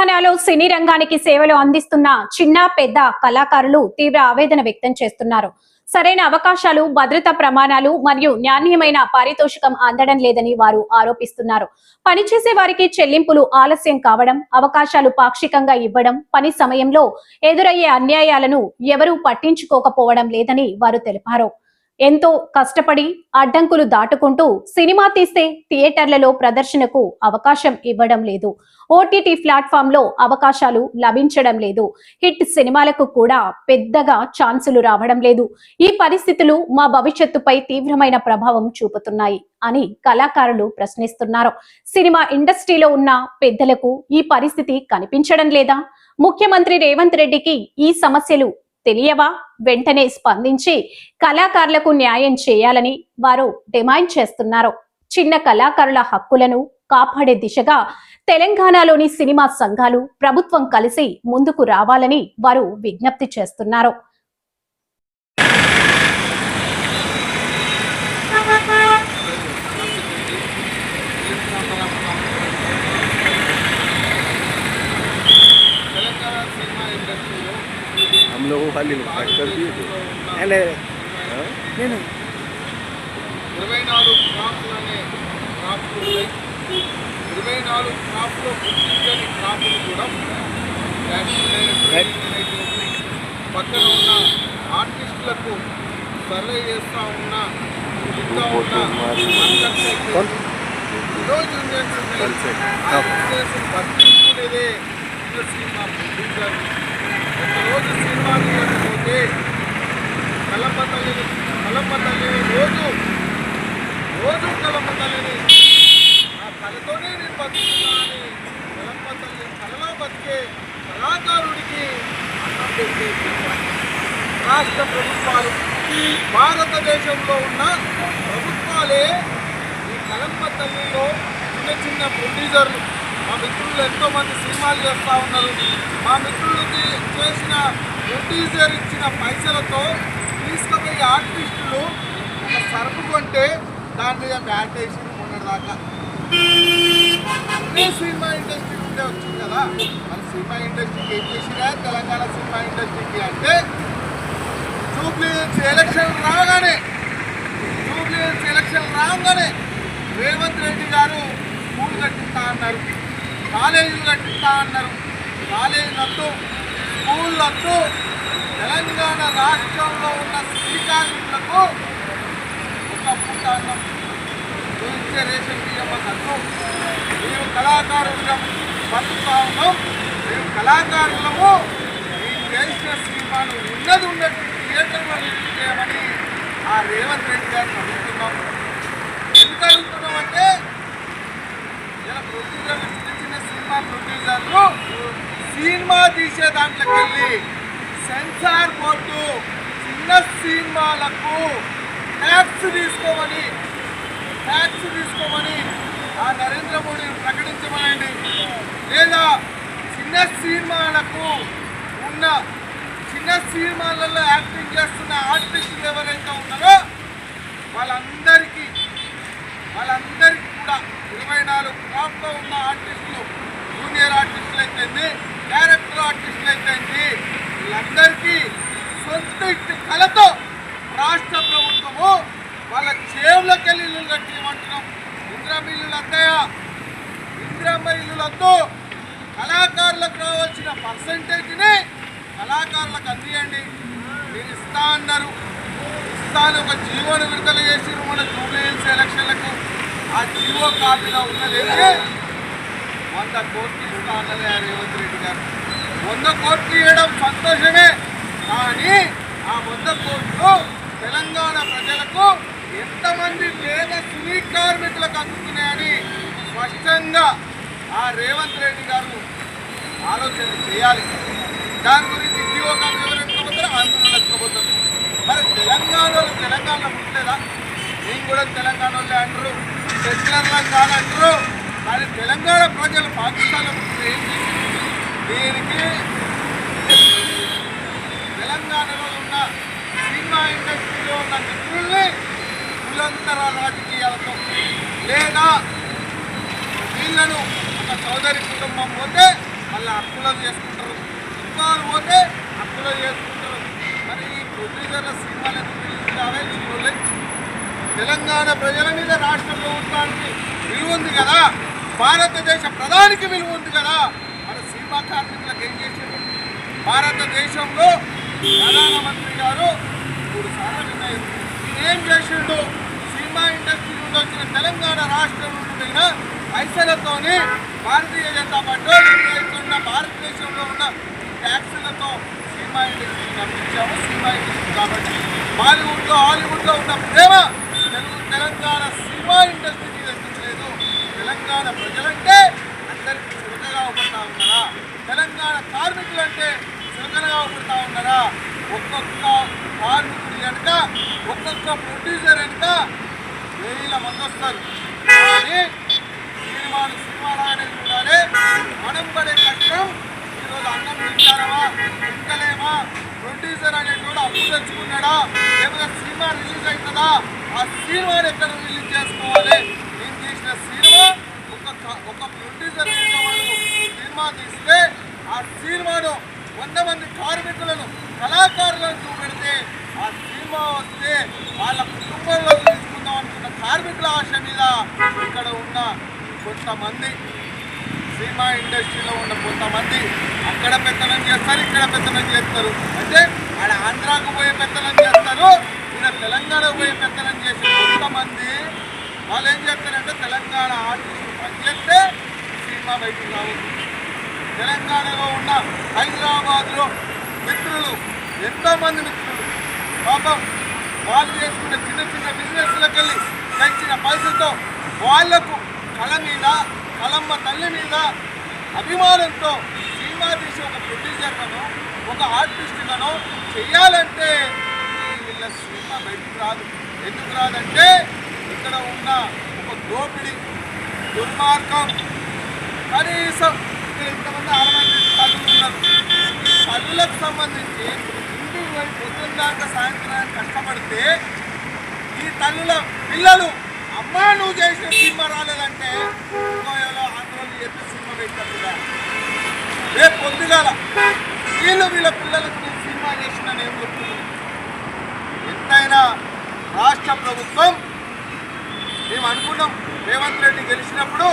తెలంగాణలో సినీ రంగానికి సేవలు అందిస్తున్న చిన్న పెద్ద కళాకారులు తీవ్ర ఆవేదన వ్యక్తం చేస్తున్నారు. సరైన అవకాశాలు భద్రతా ప్రమాణాలు మరియు నాణ్యమైన పారితోషికం అందడం లేదని వారు ఆరోపిస్తున్నారు. పనిచేసే వారికి చెల్లింపులు ఆలస్యం కావడం అవకాశాలు పాక్షికంగా ఇవ్వడం పని సమయంలో ఎదురయ్యే అన్యాయాలను ఎవరూ పట్టించుకోకపోవడం లేదని వారు తెలిపారు. ఎంతో కష్టపడి అడ్డంకులు దాటుకుంటూ సినిమా తీస్తే థియేటర్లలో ప్రదర్శనకు అవకాశం ఇవ్వడం లేదు. ఓటీటీ ప్లాట్ఫామ్లో అవకాశాలు లభించడం లేదు. హిట్ సినిమాలకు కూడా పెద్దగా ఛాన్సులు రావడం లేదు. ఈ పరిస్థితులు మా భవిష్యత్తుపై తీవ్రమైన ప్రభావం చూపుతున్నాయి అని కళాకారులు ప్రశ్నిస్తున్నారు. సినిమా ఇండస్ట్రీలో ఉన్న పెద్దలకు ఈ పరిస్థితి కనిపించడం లేదా? ముఖ్యమంత్రి రేవంత్ రెడ్డికి ఈ సమస్యలు తెలియవా? వెంటనే స్పందించి కళాకారులకు న్యాయం చేయాలని వారు డిమాండ్ చేస్తున్నారు. చిన్న కళాకారుల హక్కులను కాపాడే దిశగా తెలంగాణలోని సినిమా సంఘాలు ప్రభుత్వం కలిసి ముందుకు రావాలని వారు విజ్ఞప్తి చేస్తున్నారు. लोगों को खाली कट कर दिए थे नहीं हाँ? नहीं नहीं ఇరవై నాలుగు క్రాప్లు అనే క్రాప్లు ఉన్నాయి ఇరవై నాలుగు క్రాప్లో గుర్తించని క్రాప్లు కూడా Right. పక్కన ఉన్న ఆర్టిస్టులకు సర్వే చేస్తూ ఉన్న ఇంకా ఉన్న అందరికీ कौन ఈరోజు యూనియన్స్ ఉన్నాయి. कौन से ఆ ఉద్దేశం వర్తించుకునేదే చిన్న సినిమా ప్రొడ్యూసర్ ఒకరోజు సినిమా తీయకపోతే కలప తల్లిని కలప తల్లిని రోజు రోజు కలప తల్లిని ఆ కళతోనే నేను బతుకుతున్నా అని కలప తల్లి కళలో బతికే కళాకారుడికి అన్నం పెట్టే రాష్ట్ర ప్రభుత్వాలు భారతదేశంలో ఉన్న ప్రభుత్వాలే ఈ కలంప తల్లిలో చిన్న చిన్న ప్రొడ్యూసర్లు. మిత్రులు ఎంతో మంది సినిమాలు చేస్తూ ఉన్నారు. మా మిత్రులకి చేసిన ప్రొడ్యూసర్ ఇచ్చిన పైసలతో తీసుకుపోయి ఆర్టిస్టులు ఒక సరుకు కొంటే దాని మీద బ్యాట్ వేసి మొన్నటిదాకా. సినిమా ఇండస్ట్రీ ఉండే వచ్చింది కదా. మన సినిమా ఇండస్ట్రీకి ఏం చేసినా తెలంగాణ సినిమా ఇండస్ట్రీకి అంటే జూబ్లీ ఎలక్షన్ రాగానే జూబ్లీ ఎలక్షన్ రాగానే రేవంత్ రెడ్డి గారు మూడు కట్టిస్తా అన్నారు. కాలేజీలు కట్టిస్తా అన్నారు. కాలేజీలతో స్కూళ్ళతో తెలంగాణ రాష్ట్రంలో ఉన్న శ్రీకాకులకు ఒక పూట అన్నం గురించే రేషన్ బియ్యం అన్నట్టు. మేము కళాకారులుగా బతుకుతా ఉన్నాం. మేము కళాకారులము. మేము చేసిన సినిమాను ఉన్నది ఉన్నటువంటి థియేటర్లో రిలీజ్ చేయమని ఆ రేవంత్ రెడ్డి గారిని అడుగుతున్నాం ఎందుకు అడుగుతున్నాం అంటే ఇలా ప్రొద్దుగా సినిమా ప్రొడ్యూసర్లు సినిమా తీసే దాంట్లోకి వెళ్ళి సెన్సార్ బోర్డు చిన్న సినిమాలకు ట్యాక్స్ తీసుకోమని ట్యాక్స్ తీసుకోమని ఆ నరేంద్ర మోడీని ప్రకటించమనండి. లేదా చిన్న సినిమాలకు ఉన్న చిన్న సినిమాలలో యాక్టింగ్ చేస్తున్న ఆర్టిస్టులు ఎవరైతే ఉన్నారో వాళ్ళందరికీ వాళ్ళందరికీ కూడా ఇరవై నాలుగు క్రాప్లో ఉన్న ఆర్టిస్టులు పర్సంటేజ్ని కళాకారులకు అందియండి. మీరు ఇస్తా అన్నారు. ఇస్తాను. ఒక జీవోను విడుదల చేసి మన జూబ్లీహిల్స్ ఎలక్షన్లకు. ఆ జీవో కాపీలో ఉన్నది వంద కోట్లు ఇస్తా అన్నది ఆ రేవంత్ రెడ్డి గారు. వంద కోట్లు ఇవ్వడం సంతోషమే. కానీ ఆ వంద కోట్లు తెలంగాణ ప్రజలకు ఎంతమంది పేద సినీ కార్మికులకు అందుతున్నాయని స్పష్టంగా ఆ రేవంత్ రెడ్డి గారు ఆలోచన చేయాలి. దాని గురించి జీవో కాపీ ఎత్తుకోబోతారు ఆందోళన ఎత్తుకోబోతారు మరి తెలంగాణలో తెలంగాణ ఉండలేదా? నేను కూడా తెలంగాణ అంటారు. సెటిలర్లా కాదంటారు కానీ తెలంగాణ ప్రజలు పాకిస్తాన్లో పుట్టిన దీనికి తెలంగాణలో ఉన్న సినిమా ఇండస్ట్రీలో ఉన్న నిపుణుల్ని కులంతర రాజకీయాలతో లేదా వీళ్ళను ఒక సోదరి కుటుంబం పోతే మళ్ళీ అప్పులో చేసుకుంటారు. ఇంకా పోతే అప్పులో చేసుకుంటారు. మరి ఈ ప్రొడ్యూసర్ల సినిమాలు ఎందుకు రిలీజ్ తెలంగాణ ప్రజల మీద రాష్ట్ర ప్రభుత్వానికి విలువ ఉంది కదా. భారతదేశ ప్రధానికి విలువ ఉంది కదా. మన సినిమా కార్మికులకు ఏం చేసేది? భారతదేశంలో ప్రధానమంత్రి గారు మూడు సార్లు నిర్ణయం ఏం చేసిండు? సినిమా ఇండస్ట్రీ నుండి వచ్చిన తెలంగాణ రాష్ట్రం నుండి పోయిన పైసలతోని భారతీయ జనతా పార్టీ ఉన్న భారతదేశంలో ఉన్న ట్యాక్సులతో సినిమా ఇండస్ట్రీ నడిపించాము. సినిమా ఇండస్ట్రీ కాబట్టి బాలీవుడ్లో హాలీవుడ్లో ఉన్న ప్రేమ తెలుగు తెలంగాణ సినిమా ఇండస్ట్రీ మీద తెలంగాణ ప్రజలంటే అందరికీ చురుకగా అవపడతా ఉన్నారా? తెలంగాణ కార్మికులు అంటే చురుకగా అవపడతా ఉన్నారా? ఒక్కొక్క కార్మికుడు వెనుక ఒక్కొక్క ప్రొడ్యూసర్ వెనుక వేల మంది వస్తారు. కానీ అనేటోడు తెచ్చుకున్నాడా లేకపోతే సినిమా రిలీజ్ అవుతుందా? ఆ సినిమాని ఎక్కడ రిలీజ్ చేసుకోవాలి? నేను తీసిన సినిమా ఒక ఒక ప్రొడ్యూసర్ వాళ్ళు సినిమా తీస్తే ఆ సినిమాను వంద మంది కార్మికులను కళాకారులను చూపెడితే ఆ సినిమా వస్తే వాళ్ళ కుటుంబంలో తీసుకుందాం అనుకున్న కార్మికుల ఆశ మీద ఇక్కడ ఉన్న కొంతమంది సినిమా ఇండస్ట్రీలో ఉన్న కొంతమంది అక్కడ పెత్తనం చేస్తారు ఇక్కడ పెత్తనం చేస్తారు. అంటే ఆడ ఆంధ్రాకు పోయే పెత్తనం చేస్తారు ఈయన తెలంగాణకు పోయే పెత్తనం చేసే కొంతమంది వాళ్ళు ఏం చేస్తారంటే తెలంగాణ ఆర్టిస్టులు పనిచేస్తే సినిమా బయటకు రావచ్చు. తెలంగాణలో ఉన్న హైదరాబాద్లో మిత్రులు ఎంతోమంది మిత్రులు పాపం వాళ్ళు చేసుకునే చిన్న చిన్న బిజినెస్లకు వెళ్ళి తెచ్చిన పైసలతో వాళ్ళకు కళ మీద కళమ్మ తల్లి మీద అభిమానంతో సినిమా తీసి ఒక ప్రొడ్యూసర్గాను ఒక ఆర్టిస్ట్గాను చెయ్యాలంటే వీళ్ళ సినిమా బయటకు రాదు. ఎందుకు రాదంటే ఇక్కడ ఉన్న ఒక దోపిడి దుర్మార్గం కనీసం ఇక్కడ ఇంతమంది ఆడమంది తల్లులు ఉన్నారు. ఈ తల్లులకు సంబంధించి ఇంటి వైపు పొద్దున్న దాకా సాయంత్రానికి కష్టపడితే ఈ తల్లుల పిల్లలు అమ్మా నువ్వు చేసిన సినిమా రాలేదంటే గోయలో ఆంధ్రలో చేస్తే సినిమా పెట్టారు రేపు పొద్దుగాల వీళ్ళు వీళ్ళ పిల్లలకు నేను సినిమా చేసిన నేను చెప్తున్నాను ఎంతైనా రాష్ట్ర ప్రభుత్వం మేము అనుకున్నాం రేవంత్ రెడ్డి గెలిచినప్పుడు